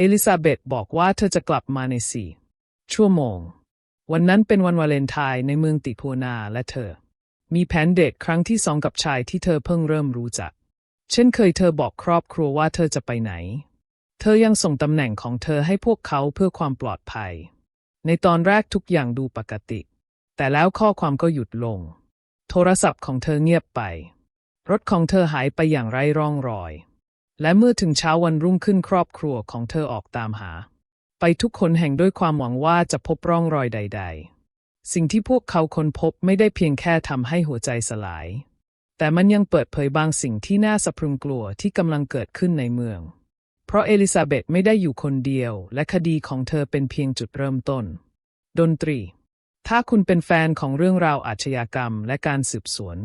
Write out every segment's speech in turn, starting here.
เอลิซาเบธบอกว่าเธอจะกลับมาในสี่ชั่วโมง วันนั้นเป็นวันวาเลนไทน์ในเมืองติโพนาและเธอ มีแผนเดทครั้งที่สองกับชายที่เธอเพิ่งเริ่มรู้จัก เช่นเคยเธอบอกครอบครัวว่าเธอจะไปไหน เธอยังส่งตำแหน่งของเธอให้พวกเขาเพื่อความปลอดภัย ในตอนแรกทุกอย่างดูปกติ แต่แล้วข้อความก็หยุดลง โทรศัพท์ของเธอเงียบไป รถของเธอหายไปอย่างไร้ร่องรอย และเมื่อถึงเช้าวันรุ่งขึ้นครอบครัวของเธอออกตามหา ไปทุกคนแห่งด้วยความหวังว่าจะพบร่องรอยใด ๆ สิ่งที่พวกเขาค้นพบไม่ได้เพียงแค่ทำให้หัวใจสลาย แต่มันยังเปิดเผยบางสิ่งที่น่าสะพรึงกลัวที่กำลังเกิดขึ้นในเมือง เพราะเอลิซาเบธไม่ได้อยู่คนเดียว และคดีของเธอเป็นเพียงจุดเริ่มต้น ดนตรี ถ้าคุณเป็นแฟนของเรื่องราวอาชญากรรมและการสืบสวน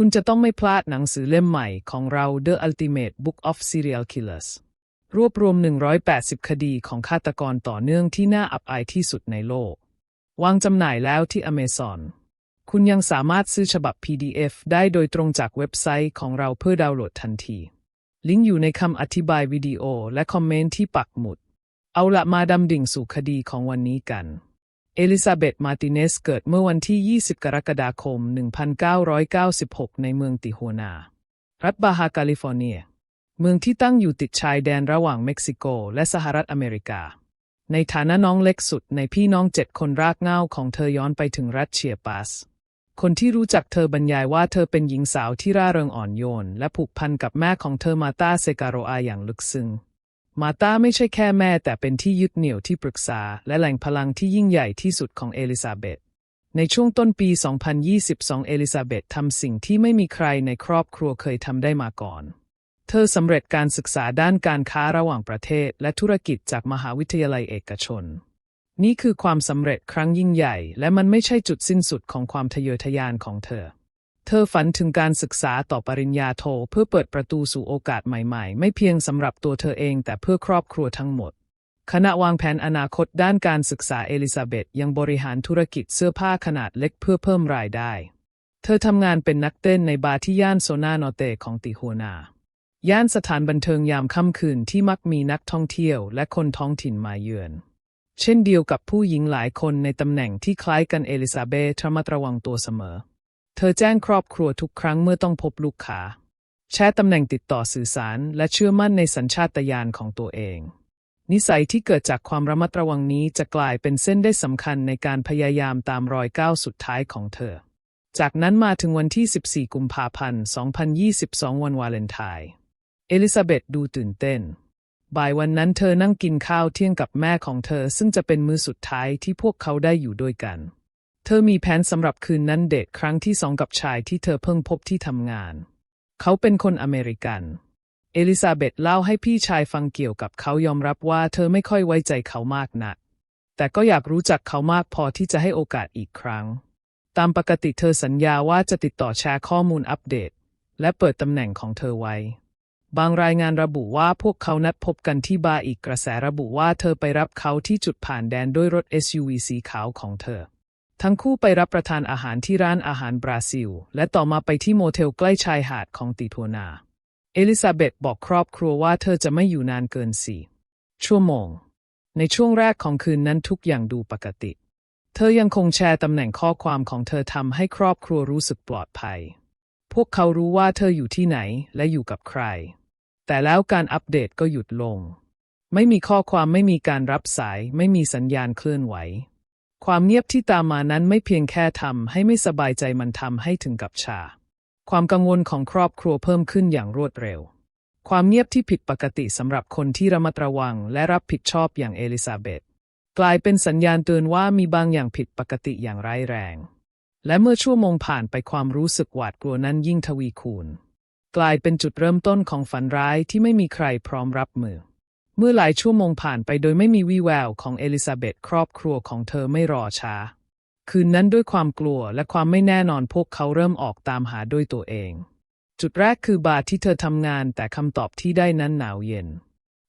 คุณจะต้องไม่พลาดหนังสือเล่มใหม่ของเรา The Ultimate Book of Serial Killers รวบรวม 180 คดีของฆาตกรต่อเนื่องที่น่าอับอายที่สุดในโลก วางจำหน่ายแล้วที่ Amazon คุณยังสามารถซื้อฉบับ PDF ได้โดยตรงจากเว็บไซต์ของเราเพื่อดาวน์โหลดทันที ลิงก์อยู่ในคำอธิบายวิดีโอและคอมเมนต์ที่ปักหมุด เอาละมาดำดิ่งสู่คดีของวันนี้กัน เอลิซาเบธมาติเนสเกิดเมื่อวันที่ 20 กรกฎาคม 1996 ในเมืองติโฮนา รัฐบาฮาแคลิฟอร์เนีย เมืองที่ตั้งอยู่ติดชายแดนระหว่างเม็กซิโกและสหรัฐอเมริกา ในฐานะน้องเล็กสุดในพี่น้องเจ็ดคนรากเหง้าของเธอย้อนไปถึงรัฐเชียปัส คนที่รู้จักเธอบรรยายว่าเธอเป็นหญิงสาวที่ร่าเริงอ่อนโยน และผูกพันกับแม่ของเธอมาตาเซการโรอาอย่างลึกซึ้ง มาตาไม่ใช่แค่แม่แต่เป็นที่ยึดเหนี่ยวที่ปรึกษา และแหล่งพลังที่ยิ่งใหญ่ที่สุดของเอลิซาเบธในช่วงต้นปี 2022 เอลิซาเบธทำสิ่งที่ไม่มีใครในครอบครัวเคยทำได้มาก่อน เธอสำเร็จการศึกษาด้านการค้าระหว่างประเทศ และธุรกิจจากมหาวิทยาลัยเอกชน นี่คือความสำเร็จครั้งยิ่งใหญ่ และมันไม่ใช่จุดสิ้นสุดของความทะเยอทะยานของเธอ เธอฝันถึงการศึกษาต่อปริญญาโทเพื่อเปิดประตูสู่โอกาสใหม่ๆ ไม่เพียงสำหรับตัวเธอเองแต่เพื่อครอบครัวทั้งหมดขณะวางแผนอนาคตด้านการศึกษาเอลิซาเบธยังบริหารธุรกิจเสื้อผ้าขนาดเล็กเพื่อเพิ่มรายได้ เธอทำงานเป็นนักเต้นในบาร์ที่ย่านโซนานอเตของติโฮนา ย่านสถานบันเทิงยามค่ำคืนที่มักมีนักท่องเที่ยวและคนท้องถิ่นมาเยือน เช่นเดียวกับผู้หญิงหลายคนในตำแหน่งที่คล้ายกันเอลิซาเบธระมัดระวังตัวเสมอ เธอแจ้งครอบครัวทุกครั้งเมื่อต้องพบลูกค้า แชร์ตำแหน่งติดต่อสื่อสาร และเชื่อมั่นในสัญชาตญาณของตัวเอง นิสัยที่เกิดจากความระมัดระวังนี้จะกลายเป็นเส้นได้สำคัญในการพยายามตามรอยก้าวสุดท้ายของเธอ จากนั้นมาถึงวันที่ 14 กุมภาพันธ์ 2022 วันวาเลนไทน์เอลิซาเบธดูตื่นเต้นบ่ายวันนั้นเธอนั่งกินข้าวเที่ยงกับแม่ของเธอ ซึ่งจะเป็นมื้อสุดท้ายที่พวกเขาได้อยู่ด้วยกัน เธอมีแผนสำหรับคืนนั้นเดทครั้งที่สองกับชายที่เธอเพิ่งพบที่ทำงาน เขาเป็นคนอเมริกัน เอลิซาเบธเล่าให้พี่ชายฟังเกี่ยวกับเขายอมรับว่าเธอไม่ค่อยไว้ใจเขามากนัก แต่ก็อยากรู้จักเขามากพอที่จะให้โอกาสอีกครั้ง ตามปกติเธอสัญญาว่าจะติดต่อแชร์ข้อมูลอัปเดต และเปิดตำแหน่งของเธอไว้ บางรายงานระบุว่าพวกเขานัดพบกันที่บาร์อีกกระแสระบุว่าเธอไปรับเขาที่จุดผ่านแดนด้วยรถ SUV สีขาวของเธอ ทั้งคู่ไปรับประทานอาหารที่ร้านอาหารบราซิล และต่อมาไปที่โมเทลใกล้ชายหาดของติโทนา เอลิซาเบธบอกครอบครัวว่าเธอจะไม่อยู่นานเกินสี่ชั่วโมง ในช่วงแรกของคืนนั้นทุกอย่างดูปกติ เธอยังคงแชร์ตำแหน่งข้อความของเธอทำให้ครอบครัวรู้สึกปลอดภัย พวกเขารู้ว่าเธออยู่ที่ไหนและอยู่กับใคร แต่แล้วการอัปเดตก็หยุดลง ไม่มีข้อความไม่มีการรับสาย ไม่มีสัญญาณเคลื่อนไหว ความเงียบที่ตามมานั้นไม่เพียงแค่ทำให้ไม่สบายใจมันทำให้ถึงกับชา ความกังวลของครอบครัวเพิ่มขึ้นอย่างรวดเร็ว ความเงียบที่ผิดปกติสำหรับคนที่ระมัดระวังและรับผิดชอบอย่างเอลิซาเบธกลายเป็นสัญญาณเตือนว่ามีบางอย่างผิดปกติอย่างร้ายแรง และเมื่อชั่วโมงผ่านไปความรู้สึกหวาดกลัวนั้นยิ่งทวีคูณ กลายเป็นจุดเริ่มต้นของฝันร้ายที่ไม่มีใครพร้อมรับมือ เมื่อหลายชั่วโมงผ่านไปโดยไม่มีวี่แววของเอลิซาเบธครอบครัวของเธอไม่รอช้า คืนนั้นด้วยความกลัวและความไม่แน่นอนพวกเขาเริ่มออกตามหาด้วยตัวเอง จุดแรกคือบาร์ที่เธอทำงานแต่คำตอบที่ได้นั้นหนาวเย็น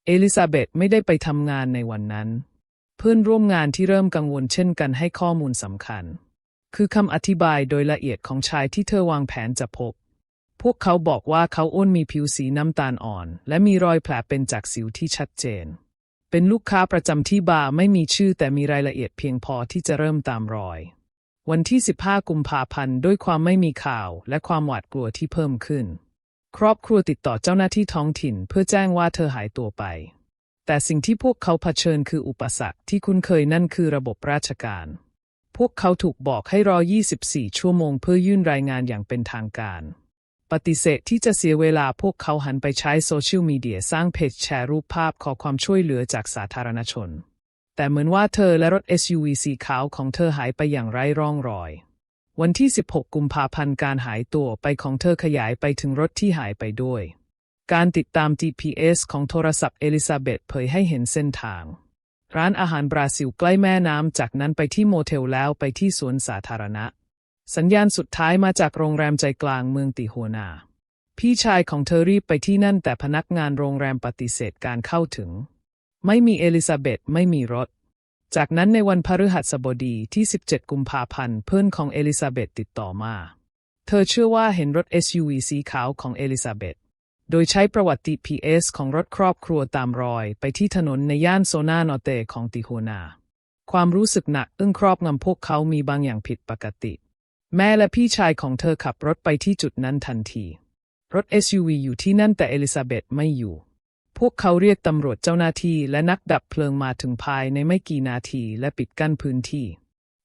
เอลิซาเบธไม่ได้ไปทำงานในวันนั้น เพื่อนร่วมงานที่เริ่มกังวลเช่นกันให้ข้อมูลสำคัญ คือคำอธิบายโดยละเอียดของชายที่เธอวางแผนจะพบ พวกเขาบอกว่าเขาอ้วนมีผิวสีน้ำตาลอ่อน และมีรอยแผลเป็นจากสิวที่ชัดเจน เป็นลูกค้าประจำที่บาร์ไม่มีชื่อแต่มีรายละเอียดเพียงพอที่จะเริ่มตามรอย วันที่ 15 กุมภาพันธ์ด้วยความไม่มีข่าวและความหวาดกลัวที่เพิ่มขึ้น ครอบครัวติดต่อเจ้าหน้าที่ท้องถิ่น เพื่อแจ้งว่าเธอหายตัวไป แต่สิ่งที่พวกเขาเผชิญคืออุปสรรคที่คุ้นเคยนั่นคือระบบราชการ พวกเขาถูกบอกให้รอ 24 ชั่วโมงเพื่อยื่นรายงานอย่างเป็นทางการ ปฏิเสธที่จะเสียเวลาพวกเขาหันไปใช้โซเชียลมีเดียสร้างเพจแชร์รูปภาพขอความช่วยเหลือจากสาธารณชน แต่เหมือนว่าเธอและรถ SUV สีขาวของเธอหายไปอย่างไร้ร่องรอย วันที่ 16 กุมภาพันธ์การหายตัวไปของเธอขยายไปถึงรถที่หายไปด้วย การติดตาม GPS ของโทรศัพท์เอลิซาเบธเผยให้เห็นเส้นทาง ร้านอาหารบราซิลใกล้แม่น้ำจากนั้นไปที่โมเทลแล้วไปที่สวนสาธารณะ สัญญาณสุดท้ายมาจากโรงแรมใจกลางเมืองติโฮนา พี่ชายของเธอรีบไปที่นั่นแต่พนักงานโรงแรมปฏิเสธการเข้าถึง ไม่มีเอลิซาเบธไม่มีรถ จากนั้นในวันพฤหัสบดีที่ 17 กุมภาพันธ์เพื่อนของเอลิซาเบธติดต่อมา เธอเชื่อว่าเห็นรถ SUV สีขาวของเอลิซาเบธโดยใช้ประวัติ PS ของรถครอบครัวตามรอย ไปที่ถนนในย่านโซนานอเตของติโฮนา ความรู้สึกหนักอึ้งครอบงำพวกเขามีบางอย่างผิดปกติ แม่และพี่ชายของเธอขับรถไปที่จุดนั้นทันที รถ SUV อยู่ที่นั่นแต่เอลิซาเบธไม่อยู่ พวกเขาเรียกตำรวจเจ้าหน้าที่และนักดับเพลิงมาถึงภายในไม่กี่นาทีและปิดกั้นพื้นที่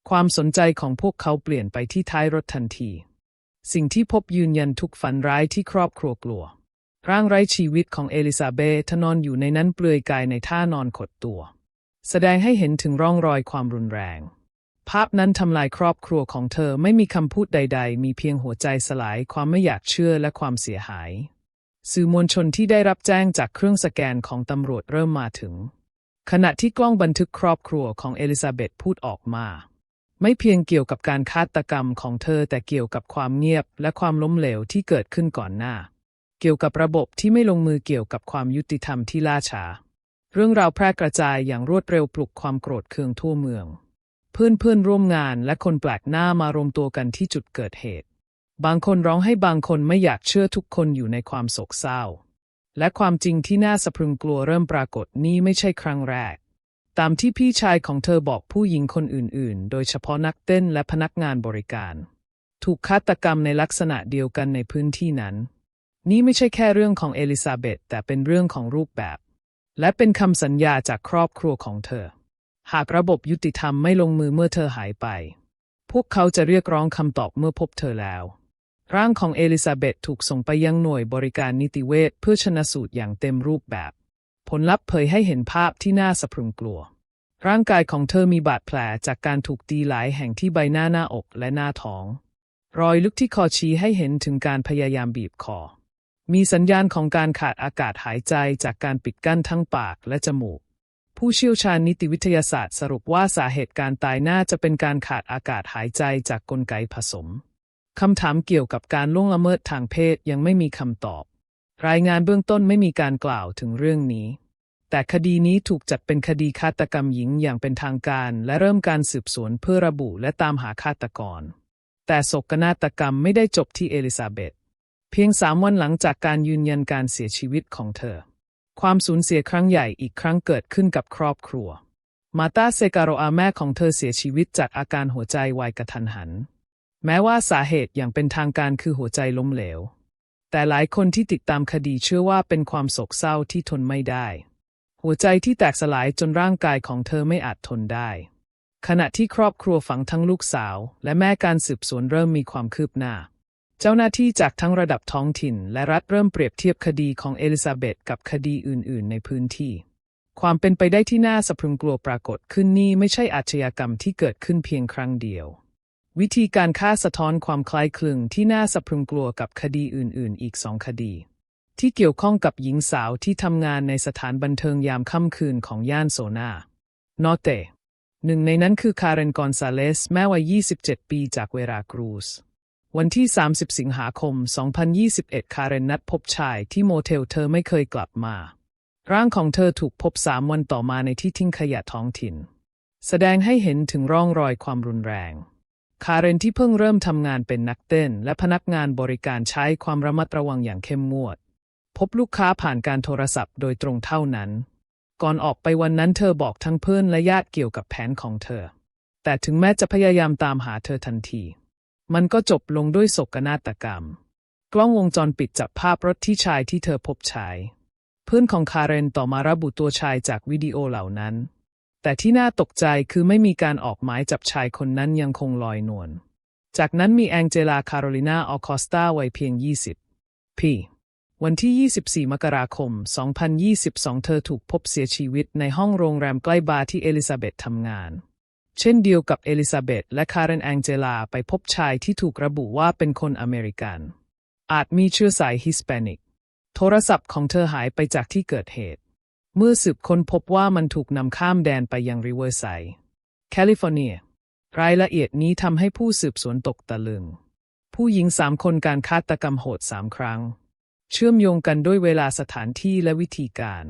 ความสนใจของพวกเขาเปลี่ยนไปที่ท้ายรถทันที สิ่งที่พบยืนยันทุกฝันร้ายที่ครอบครัวกลัว ร่างไร้ชีวิตของเอลิซาเบธนอนอยู่ในนั้นเปลือยกายในท่านอนขดตัว แสดงให้เห็นถึงร่องรอยความรุนแรง ภาพนั้นทำลายครอบครัวของเธอไม่มีคำพูดใด ๆ มีเพียงหัวใจสลายความไม่อยากเชื่อและความเสียหาย สื่อมวลชนที่ได้รับแจ้งจากเครื่องสแกนของตำรวจเริ่มมาถึง ขณะที่กล้องบันทึกครอบครัวของเอลิซาเบธพูดออกมา ไม่เพียงเกี่ยวกับการฆาตกรรมของเธอแต่เกี่ยวกับความเงียบและความล้มเหลวที่เกิดขึ้นก่อนหน้า เกี่ยวกับระบบที่ไม่ลงมือเกี่ยวกับความยุติธรรมที่ล่าช้าเรื่องราวแพร่กระจายอย่างรวดเร็วปลุกความโกรธเคืองทั่วเมือง เพื่อนเพื่อนร่วมงานและคนแปลกหน้ามารวมตัวกันที่จุดเกิดเหตุ บางคนร้องให้บางคนไม่อยากเชื่อทุกคนอยู่ในความโศกเศร้า และความจริงที่น่าสะพรึงกลัวเริ่มปรากฏนี่ไม่ใช่ครั้งแรก ตามที่พี่ชายของเธอบอกผู้หญิงคนอื่น ๆ โดยเฉพาะนักเต้นและพนักงานบริการ ถูกฆาตกรรมในลักษณะเดียวกันในพื้นที่นั้น นี่ไม่ใช่แค่เรื่องของเอลิซาเบธแต่เป็นเรื่องของรูปแบบ และเป็นคำสัญญาจากครอบครัวของเธอ หากระบบยุติธรรมไม่ลงมือเมื่อเธอหายไป พวกเขาจะเรียกร้องคำตอบเมื่อพบเธอแล้ว ร่างของเอลิซาเบธถูกส่งไปยังหน่วยบริการนิติเวชเพื่อชนะสูตรอย่างเต็มรูปแบบ ผลลัพธ์เผยให้เห็นภาพที่น่าสะพรึงกลัว ร่างกายของเธอมีบาดแผลจากการถูกตีหลายแห่งที่ใบหน้าหน้าอกและหน้าท้อง รอยลึกที่คอชี้ให้เห็นถึงการพยายามบีบคอ มีสัญญาณของการขาดอากาศหายใจจากการปิดกั้นทั้งปากและจมูก ผู้เชี่ยวชาญนิติวิทยาศาสตร์สรุปว่าสาเหตุการตายน่าจะเป็นการขาดอากาศหายใจจากกลไกผสม คำถามเกี่ยวกับการล่วงละเมิดทางเพศยังไม่มีคำตอบ รายงานเบื้องต้นไม่มีการกล่าวถึงเรื่องนี้ แต่คดีนี้ถูกจัดเป็นคดีฆาตกรรมหญิงอย่างเป็นทางการ และเริ่มการสืบสวนเพื่อระบุและตามหาฆาตกร แต่โศกนาฏกรรมไม่ได้จบที่เอลิซาเบธเพียงสามวันหลังจากการยืนยันการเสียชีวิตของเธอ ความสูญเสียครั้งใหญ่อีกครั้งเกิดขึ้นกับครอบครัว มาตาเซการโออาแม่ของเธอเสียชีวิตจากอาการหัวใจวายกระทันหัน แม้ว่าสาเหตุอย่างเป็นทางการคือหัวใจล้มเหลว แต่หลายคนที่ติดตามคดีเชื่อว่าเป็นความโศกเศร้าที่ทนไม่ได้ หัวใจที่แตกสลายจนร่างกายของเธอไม่อาจทนได้ ขณะที่ครอบครัวฝังทั้งลูกสาว และแม่การสืบสวนเริ่มมีความคืบหน้า เจ้าหน้าที่จากทั้งระดับท้องถิ่น และรัฐเริ่มเปรียบเทียบคดีของเอลิซาเบธกับคดีอื่น ๆ ในพื้นที่ ความเป็นไปได้ที่น่าสะพรึงกลัวปรากฏขึ้นนี่ไม่ใช่อาชญากรรมที่เกิดขึ้นเพียงครั้งเดียว วิธีการฆ่าสะท้อนความคล้ายคลึงที่น่าสะพรึงกลัวกับคดีอื่น ๆ อีกสองคดี ที่เกี่ยวข้องกับหญิงสาวที่ทำงานในสถานบันเทิงยามค่ำคืนของย่านโซนานอเตหนึ่งในนั้นคือคาเรนกอนซาเลสแม่วัย 27 ปีจากเวรากรูส วันที่ 30 สิงหาคม 2021 คาเรนนัดพบชายที่โมเทลเธอไม่เคยกลับมา ร่างของเธอถูกพบสามวันต่อมาในที่ทิ้งขยะท้องถิ่น แสดงให้เห็นถึงร่องรอยความรุนแรง คาเรนที่เพิ่งเริ่มทำงานเป็นนักเต้น และพนักงานบริการใช้ความระมัดระวังอย่างเข้มงวด พบลูกค้าผ่านการโทรศัพท์โดยตรงเท่านั้น ก่อนออกไปวันนั้นเธอบอกทั้งเพื่อนและญาติเกี่ยวกับแผนของเธอ แต่ถึงแม้จะพยายามตามหาเธอทันที มันก็จบลงด้วยโศกนาฏกรรม กล้องวงจรปิดจับภาพรถที่ชายที่เธอพบชาย เพื่อนของคาเรนต่อมาระบุตัวชายจากวิดีโอเหล่านั้น แต่ที่น่าตกใจคือไม่มีการออกหมายจับชายคนนั้นยังคงลอยนวล จากนั้นมีแองเจลาคาโรลินาออคอสตาวัยเพียง 20 ปีวันที่ 24 มกราคม 2022 เธอถูกพบเสียชีวิตในห้องโรงแรมใกล้บาร์ที่เอลิซาเบธทำงาน เช่นเดียวกับเอลิซาเบธและคาเรนแองเจลาไปพบชายที่ถูกระบุว่าเป็นคนอเมริกัน อาจมีเชื้อสายฮิสแปนิก โทรศัพท์ของเธอหายไปจากที่เกิดเหตุ เมื่อสืบค้นพบว่ามันถูกนำข้ามแดนไปยังริเวอร์ไซด์แคลิฟอร์เนีย รายละเอียดนี้ทำให้ผู้สืบสวนตกตะลึง ผู้หญิงสามคนการฆาตกรรมโหดสามครั้ง เชื่อมโยงกันด้วยเวลาสถานที่และวิธีการ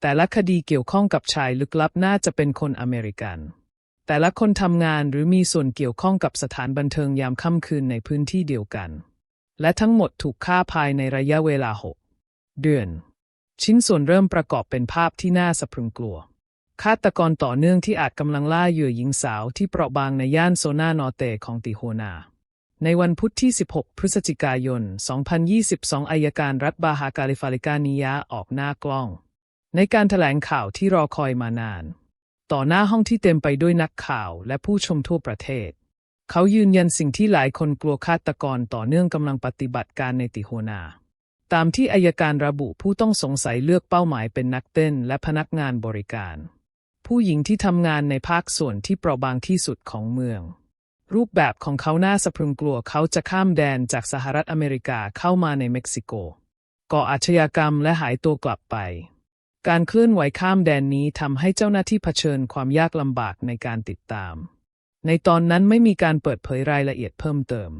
แต่ละคดีเกี่ยวข้องกับชายลึกลับน่าจะเป็นคนอเมริกัน แต่ละคนทำงานหรือมีส่วนเกี่ยวข้องกับสถานบันเทิงยามค่ำคืนในพื้นที่เดียวกัน และทั้งหมดถูกฆ่าภายในระยะเวลาหกเดือน ชิ้นส่วนเริ่มประกอบเป็นภาพที่น่าสะพรึงกลัว ฆาตกรต่อเนื่องที่อาจกำลังล่าเหยื่อหญิงสาวที่เปราะบางในย่านโซนานอเตของติโฮนาในวันพุธที่ 16 พฤศจิกายน 2022 อายการรัฐบาฮาคาลิฟอร์เนียออกหน้ากล้อง ในการถแถลงข่าวที่รอคอยมานาน ต่อหน้าห้องที่เต็มไปด้วยนักข่าวและผู้ชมทั่วประเทศ เขายืนยันสิ่งที่หลายคนกลัวฆาตกรต่อเนื่องกำลังปฏิบัติการในติโฮนา ตามที่อายการระบุผู้ต้องสงสัยเลือกเป้าหมายเป็นนักเต้นและพนักงานบริการ ผู้หญิงที่ทำงานในภาคส่วนที่เปราะบางที่สุดของเมือง รูปแบบของเขาน่าสะพรึงกลัวเขาจะข้ามแดนจากสหรัฐอเมริกาเข้ามาในเม็กซิโกก่ออาชญากรรมและหายตัวกลับไป การเคลื่อนไหวข้ามแดนนี้ทำให้เจ้าหน้าที่เผชิญความยากลำบากในการติดตาม ในตอนนั้นไม่มีการเปิดเผยรายละเอียดเพิ่มเติม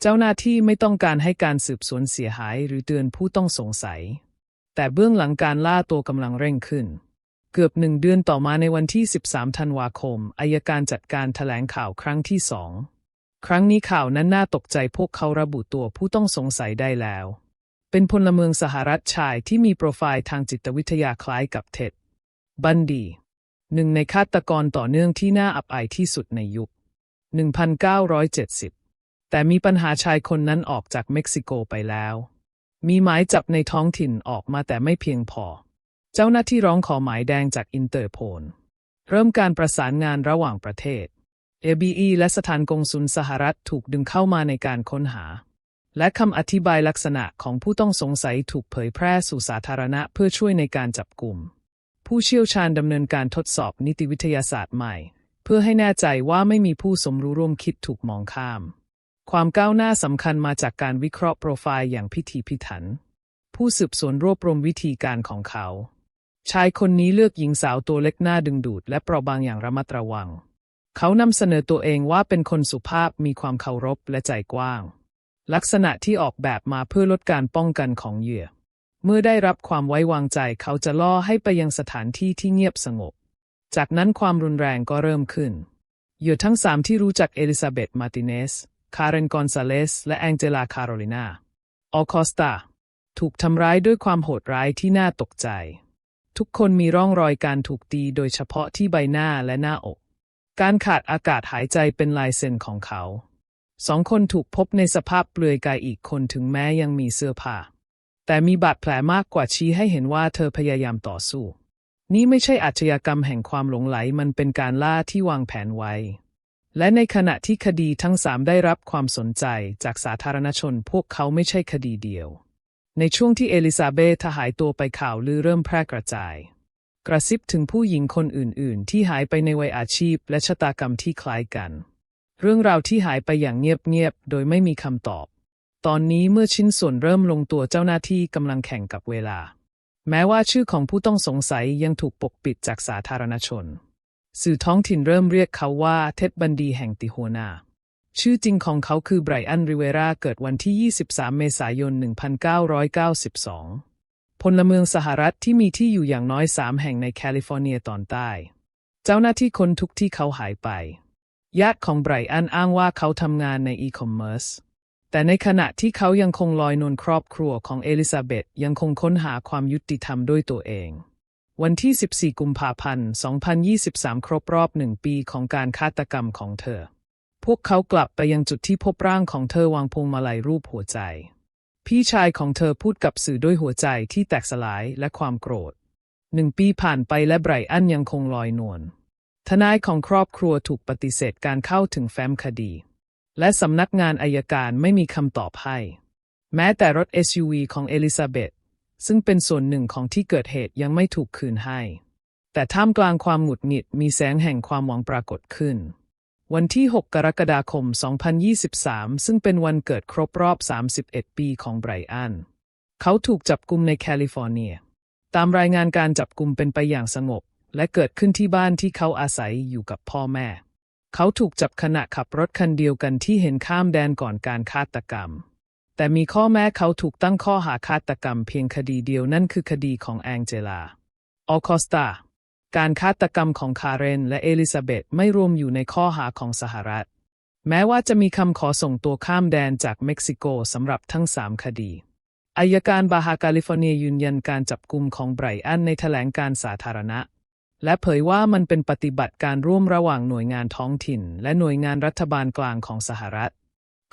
เจ้าหน้าที่ไม่ต้องการให้การสืบสวนเสียหายหรือเตือนผู้ต้องสงสัย แต่เบื้องหลังการล่าตัวกำลังเร่งขึ้น เกือบหนึ่งเดือนต่อมาในวันที่ 13 ธันวาคมอายการจัดการถแถลงข่าวครั้งที่สองครั้งนี้ข่าวนั้นน่าตกใจพวกเขาระบุตัวผู้ต้องสงสัยได้แล้ว เป็นพลเมืองสหรัฐชายที่มีโปรไฟล์ทางจิตวิทยาคล้ายกับเท็ด บันดี หนึ่งในฆาตกรต่อเนื่องที่น่าอับอายที่สุดในยุค 1970 แต่มีปัญหาชายคนนั้นออกจากเม็กซิโกไปแล้ว มีหมายจับในท้องถิ่นออกมาแต่ไม่เพียงพอ เจ้าหน้าที่ร้องขอหมายแดงจากอินเตอร์โพล เริ่มการประสานงานระหว่างประเทศ ABE และสถานกงสุลสหรัฐถูกดึงเข้ามาในการค้นหา และคำอธิบายลักษณะของผู้ต้องสงสัยถูกเผยแพร่สู่สาธารณะเพื่อช่วยในการจับกลุ่ม ผู้เชี่ยวชาญดำเนินการทดสอบนิติวิทยาศาสตร์ใหม่ เพื่อให้แน่ใจว่าไม่มีผู้สมรู้ร่วมคิดถูกมองข้าม ความก้าวหน้าสำคัญมาจากการวิเคราะห์โปรไฟล์อย่างพิถีพิถัน ผู้สืบสวนรวบรวมวิธีการของเขา ชายคนนี้เลือกหญิงสาวตัวเล็กหน้าดึงดูด และเปราะบางอย่างระมัดระวัง เขานำเสนอตัวเองว่าเป็นคนสุภาพมีความเคารพและใจกว้าง ลักษณะที่ออกแบบมาเพื่อลดการป้องกันของเหยื่อ เมื่อได้รับความไว้วางใจเขาจะล่อให้ไปยังสถานที่ที่เงียบสงบ จากนั้นความรุนแรงก็เริ่มขึ้น เหยื่อทั้งสามที่รู้จักเอลิซาเบธมาติเนส คาร์เรนกอนซาเลส และแองเจลาคาโรลินาออคอสตา ถูกทำร้ายด้วยความโหดร้ายที่น่าตกใจ ทุกคนมีร่องรอยการถูกตีโดยเฉพาะที่ใบหน้าและหน้าอก การขาดอากาศหายใจเป็นลายเซ็นของเขา สองคนถูกพบในสภาพเปลือยกายอีกคนถึงแม้ยังมีเสื้อผ้า แต่มีบาดแผลมากกว่าชี้ให้เห็นว่าเธอพยายามต่อสู้ นี่ไม่ใช่อาชญากรรมแห่งความหลงไหลมันเป็นการล่าที่วางแผนไว้ และในขณะที่คดีทั้งสามได้รับความสนใจจากสาธารณชนพวกเขาไม่ใช่คดีเดียว ในช่วงที่เอลิซาเบธหายตัวไปข่าวลือเริ่มแพร่กระจาย กระซิบถึงผู้หญิงคนอื่น ๆ ที่หายไปในวัยอาชีพและชะตากรรมที่คล้ายกัน เรื่องราวที่หายไปอย่างเงียบๆ โดยไม่มีคำตอบ ตอนนี้เมื่อชิ้นส่วนเริ่มลงตัวเจ้าหน้าที่กำลังแข่งกับเวลา แม้ว่าชื่อของผู้ต้องสงสัยยังถูกปกปิดจากสาธารณชน สื่อท้องถิ่นเริ่มเรียกเขาว่าเท็ดบันดีแห่งติโฮนาชื่อจริงของเขาคือไบรอัน ริเวราเกิดวันที่ 23 เมษายน 1992 พลเมืองสหรัฐที่มีที่อยู่อย่างน้อยสามแห่งในแคลิฟอร์เนียตอนใต้ เจ้าหน้าที่คนทุกที่เขาหายไป ญาติของไบรอันอ้างว่าเขาทำงานในอีคอมเมิร์ซแต่ในขณะที่เขายังคงลอยนวลครอบครัวของเอลิซาเบธยังคงค้นหาความยุติธรรมด้วยตัวเอง วันที่ 14 กุมภาพันธ์ 2023 ครบรอบหนึ่งปีของการฆาตกรรมของเธอ พวกเขากลับไปยังจุดที่พบร่างของเธอวางพวงมาลัยรูปหัวใจ พี่ชายของเธอพูดกับสื่อด้วยหัวใจที่แตกสลายและความโกรธหนึ่งปีผ่านไปและไบรอันยังคงลอยนวล ทนายของครอบครัวถูกปฏิเสธการเข้าถึงแฟ้มคดี และสำนักงานอายการไม่มีคำตอบให้ แม้แต่รถ SUV ของเอลิซาเบธซึ่งเป็นส่วนหนึ่งของที่เกิดเหตุยังไม่ถูกคืนให้ แต่ท่ามกลางความหงุดหงิดมีแสงแห่งความหวังปรากฏขึ้น วันที่ 6 กรกฎาคม 2023 ซึ่งเป็นวันเกิดครบรอบ 31 ปีของไบรอัน เขาถูกจับกุมในแคลิฟอร์เนีย ตามรายงานการจับกุมเป็นไปอย่างสงบ และเกิดขึ้นที่บ้านที่เขาอาศัยอยู่กับพ่อแม่ เขาถูกจับขณะขับรถคันเดียวกันที่เห็นข้ามแดนก่อนการฆาตกรรม แต่มีข้อแม้เขาถูกตั้งข้อหาฆาตกรรมเพียงคดีเดียวนั่นคือคดีของแองเจลา ออคอสตา การฆาตกรรมของคาเรนและเอลิซาเบธไม่รวมอยู่ในข้อหาของสหรัฐ แม้ว่าจะมีคำขอส่งตัวข้ามแดนจากเม็กซิโกสำหรับทั้งสามคดีอายการบาฮาแคลิฟอร์เนียยืนยันการจับกุมของไบรอันในแถลงการสาธารณะ และเผยว่ามันเป็นปฏิบัติการร่วมระหว่างหน่วยงานท้องถิ่น และหน่วยงานรัฐบาลกลางของสหรัฐ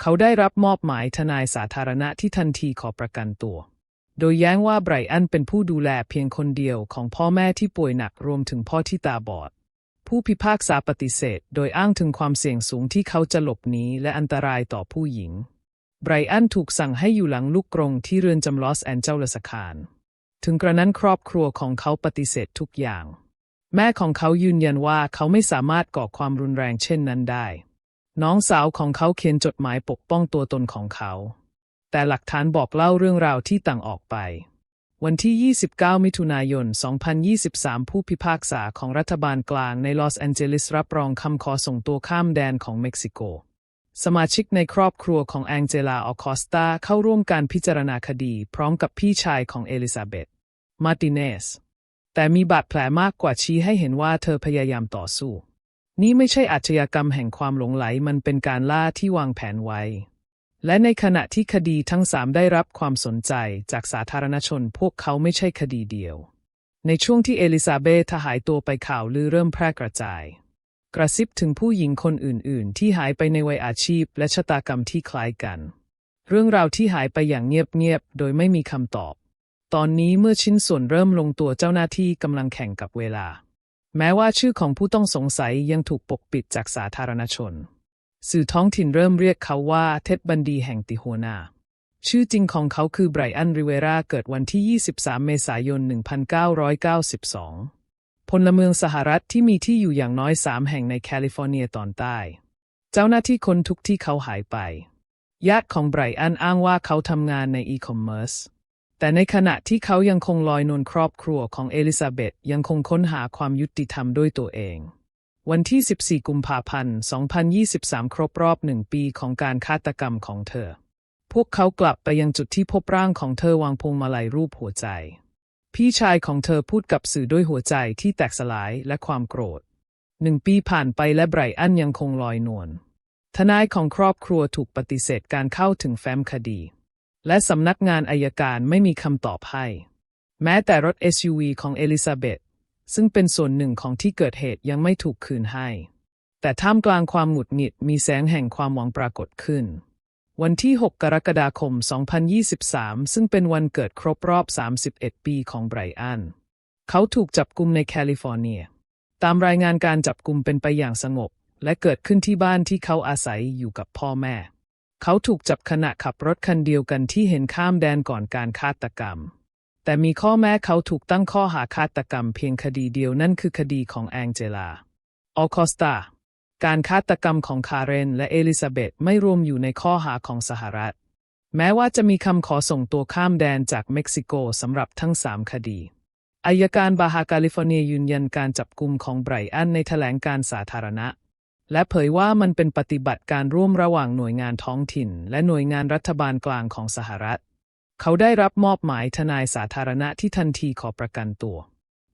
เขาได้รับมอบหมายทนายสาธารณะที่ทันทีขอประกันตัว โดยแย้งว่าไบรอันเป็นผู้ดูแลเพียงคนเดียวของพ่อแม่ที่ป่วยหนักรวมถึงพ่อที่ตาบอด ผู้พิพากษาปฏิเสธ โดยอ้างถึงความเสี่ยงสูงที่เขาจะหลบหนีและอันตรายต่อผู้หญิงไบรอันถูกสั่งให้อยู่หลังลูกกรงที่เรือนจำลอสแอนเจลิสคารถึงกระนั้นครอบครัวของเขาปฏิเสธทุกอย่าง แม่ของเขายืนยันว่าเขาไม่สามารถก่อความรุนแรงเช่นนั้นได้ น้องสาวของเขาเขียนจดหมายปกป้องตัวตนของเขา แต่หลักฐานบอกเล่าเรื่องราวที่ต่างออกไป วันที่ 29 มิถุนายน 2023 ผู้พิพากษาของรัฐบาลกลางในลอสแอนเจลิสรับรองคำขอส่งตัวข้ามแดนของเม็กซิโก สมาชิกในครอบครัวของแองเจลาออคอสตาเข้าร่วมการพิจารณาคดี พร้อมกับพี่ชายของเอลิซาเบธมาร์ติเนส แต่มีบาดแผลมากกว่าชี้ให้เห็นว่าเธอพยายามต่อสู้ นี่ไม่ใช่อาชญากรรมแห่งความหลงไหลมันเป็นการล่าที่วางแผนไว้ และในขณะที่คดีทั้งสามได้รับความสนใจจากสาธารณชนพวกเขาไม่ใช่คดีเดียว ในช่วงที่เอลิซาเบธหายตัวไปข่าวลือเริ่มแพร่กระจาย กระซิบถึงผู้หญิงคนอื่น ๆ ที่หายไปในวัยอาชีพ และชะตากรรมที่คล้ายกัน เรื่องราวที่หายไปอย่างเงียบ ๆ โดยไม่มีคำตอบ ตอนนี้เมื่อชิ้นส่วนเริ่มลงตัวเจ้าหน้าที่กำลังแข่งกับเวลา แม้ว่าชื่อของผู้ต้องสงสัยยังถูกปกปิดจากสาธารณชน สื่อท้องถิ่นเริ่มเรียกเขาว่าเท็ดบันดีแห่งติโฮนาชื่อจริงของเขาคือไบรอันริเวราเกิดวันที่ 23 เมษายน 1992 พลเมืองสหรัฐที่มีที่อยู่อย่างน้อยสามแห่งในแคลิฟอร์เนียตอนใต้ เจ้าหน้าที่คนทุกที่เขาหายไป ญาติของไบรอันอ้างว่าเขาทำงานในอีคอมเมิร์ซ แต่ในขณะที่เขายังคงลอยนวลครอบครัวของเอลิซาเบธยังคงค้นหาความยุติธรรมด้วยตัวเอง วันที่ 14 กุมภาพันธ์ 2023 ครบรอบหนึ่งปีของการฆาตกรรมของเธอ พวกเขากลับไปยังจุดที่พบร่างของเธอวางพวงมาลัยรูปหัวใจ พี่ชายของเธอพูดกับสื่อด้วยหัวใจที่แตกสลายและความโกรธหนึ่งปีผ่านไปและไบรอันยังคงลอยนวลทนายของครอบครัวถูกปฏิเสธการเข้าถึงแฟ้มคดี และสำนักงานอายการไม่มีคำตอบให้ แม้แต่รถ SUV ของเอลิซาเบธซึ่งเป็นส่วนหนึ่งของที่เกิดเหตุยังไม่ถูกคืนให้ แต่ท่ามกลางความหงุดหงิดมีแสงแห่งความหวังปรากฏขึ้น วันที่ 6 กรกฎาคม 2023 ซึ่งเป็นวันเกิดครบรอบ 31 ปีของไบรอัน เขาถูกจับกุมในแคลิฟอร์เนีย ตามรายงานการจับกุมเป็นไปอย่างสงบ และเกิดขึ้นที่บ้านที่เขาอาศัยอยู่กับพ่อแม่ เขาถูกจับขณะขับรถคันเดียวกันที่เห็นข้ามแดนก่อนการฆาตกรรม แต่มีข้อแม้เขาถูกตั้งข้อหาฆาตกรรมเพียงคดีเดียวนั่นคือคดีของแองเจลา ออคอสตา การฆาตกรรมของคาเรนและเอลิซาเบธไม่รวมอยู่ในข้อหาของสหรัฐ แม้ว่าจะมีคำขอส่งตัวข้ามแดนจากเม็กซิโกสำหรับทั้งสามคดีอายการบาฮาแคลิฟอร์เนียยืนยันการจับกุมของไบรอันในแถลงการสาธารณะ และเผยว่ามันเป็นปฏิบัติการร่วมระหว่างหน่วยงานท้องถิ่น และหน่วยงานรัฐบาลกลางของสหรัฐ เขาได้รับมอบหมายทนายสาธารณะที่ทันทีขอประกันตัว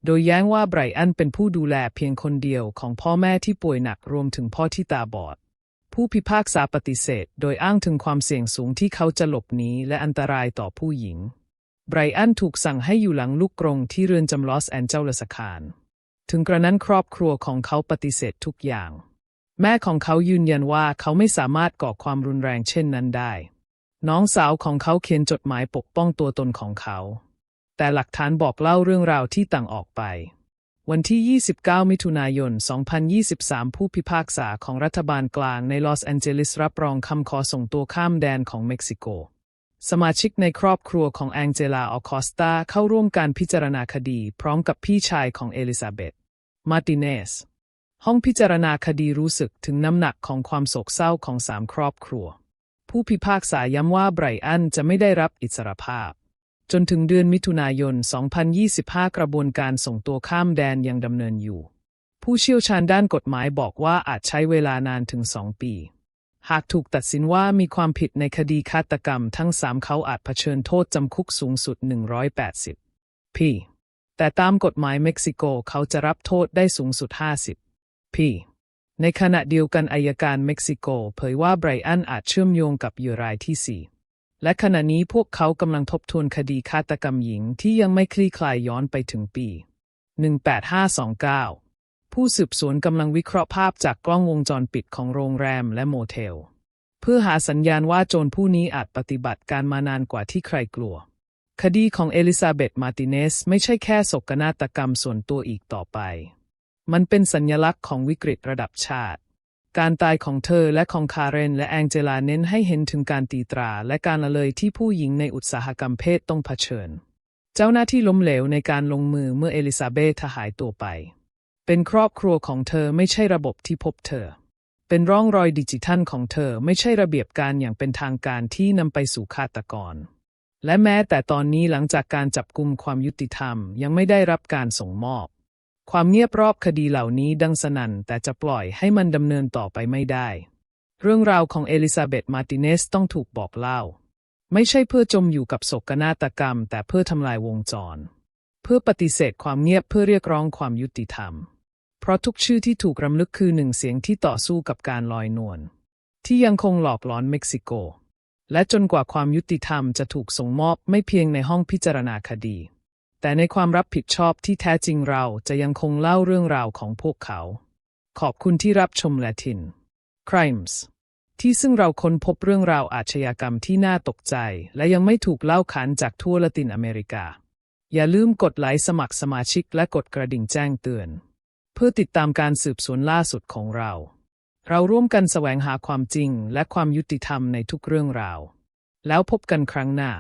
โดยแย้งว่าไบรอันเป็นผู้ดูแลเพียงคนเดียวของพ่อแม่ที่ป่วยหนักรวมถึงพ่อที่ตาบอด ผู้พิพากษาปฏิเสธ โดยอ้างถึงความเสี่ยงสูงที่เขาจะหลบหนีและอันตรายต่อผู้หญิงไบรอันถูกสั่งให้อยู่หลังลูกกรงที่เรือนจำลอสแอนเจลิสคารถึงกระนั้นครอบครัวของเขาปฏิเสธทุกอย่าง แม่ของเขายืนยันว่าเขาไม่สามารถก่อความรุนแรงเช่นนั้นได้ น้องสาวของเขาเขียนจดหมายปกป้องตัวตนของเขา แต่หลักฐานบอกเล่าเรื่องราวที่ต่างออกไป วันที่ 29 มิถุนายน 2023 ผู้พิพากษาของรัฐบาลกลางในลอสแอนเจลิสรับรองคำขอส่งตัวข้ามแดนของเม็กซิโก สมาชิกในครอบครัวของแองเจลาออคอสตาเข้าร่วมการพิจารณาคดี พร้อมกับพี่ชายของเอลิซาเบธมาร์ติเนส ห้องพิจารณาคดีรู้สึกถึงน้ำหนักของความโศกเศร้าของสามครอบครัว ผู้พิพากษาย้ำว่าไบรอันจะไม่ได้รับอิสรภาพ จนถึงเดือนมิถุนายน 2025 กระบวนการส่งตัวข้ามแดนยังดำเนินอยู่ ผู้เชี่ยวชาญด้านกฎหมายบอกว่าอาจใช้เวลานานถึง2ปี หากถูกตัดสินว่ามีความผิดในคดีฆาตกรรม ทั้งสามเขาอาจเผชิญโทษจำคุกสูงสุด 180 ปี แต่ตามกฎหมายเม็กซิโกเขาจะรับโทษได้สูงสุด 50 ปีในขณะเดียวกันอายการเม็กซิโก เผยว่าไบรอันอาจเชื่อมโยงกับเหยื่อรายที่ 4 และขณะนี้พวกเขากำลังทบทวนคดีฆาตกรรมหญิงที่ยังไม่คลี่คลายย้อนไปถึงปี 18529 ผู้สืบสวนกำลังวิเคราะห์ภาพจากกล้องวงจรปิดของโรงแรมและโมเทล เพื่อหาสัญญาณว่าโจรผู้นี้อาจปฏิบัติการมานานกว่าที่ใครกลัว คดีของเอลิซาเบธมาร์ติเนสไม่ใช่แค่โศกนาฏกรรมส่วนตัวอีกต่อไป มันเป็นสัญลักษณ์ของวิกฤตระดับชาติ การตายของเธอและของคาเรนและแองเจลาเน้นให้เห็นถึงการตีตรา และการละเลยที่ผู้หญิงในอุตสาหกรรมเพศต้องเผชิญ เจ้าหน้าที่ล้มเหลวในการลงมือเมื่อเอลิซาเบธหายตัวไป เป็นครอบครัวของเธอไม่ใช่ระบบที่พบเธอ เป็นร่องรอยดิจิทัลของเธอไม่ใช่ระเบียบการอย่างเป็นทางการที่นำไปสู่ฆาตกรและแม้แต่ตอนนี้หลังจากการจับกุมความยุติธรรมยังไม่ได้รับการส่งมอบ ความเงียบรอบคดีเหล่านี้ดังสนั่นแต่จะปล่อยให้มันดำเนินต่อไปไม่ได้ เรื่องราวของเอลิซาเบธมาร์ติเนสต้องถูกบอกเล่า ไม่ใช่เพื่อจมอยู่กับโศกนาฏกรรม แต่เพื่อทำลายวงจร เพื่อปฏิเสธความเงียบเพื่อเรียกร้องความยุติธรรม เพราะทุกชื่อที่ถูกรำลึกคือหนึ่งเสียงที่ต่อสู้กับการลอยนวลที่ยังคงหลอกหลอนเม็กซิโก และจนกว่าความยุติธรรมจะถูกส่งมอบไม่เพียงในห้องพิจารณาคดี แต่ในความรับผิดชอบที่แท้จริงเราจะยังคงเล่าเรื่องราวของพวกเขา ขอบคุณที่รับชมและทิน Crimes ที่ซึ่งเราค้นพบเรื่องราวอาชญากรรมที่น่าตกใจ และยังไม่ถูกเล่าขานจากทั่วละตินอเมริกา อย่าลืมกดไลค์สมัครสมาชิกและกดกระดิ่งแจ้งเตือน เพื่อติดตามการสืบสวนล่าสุดของเรา เราร่วมกันแสวงหาความจริงและความยุติธรรมในทุกเรื่องราว แล้วพบกันครั้งหน้า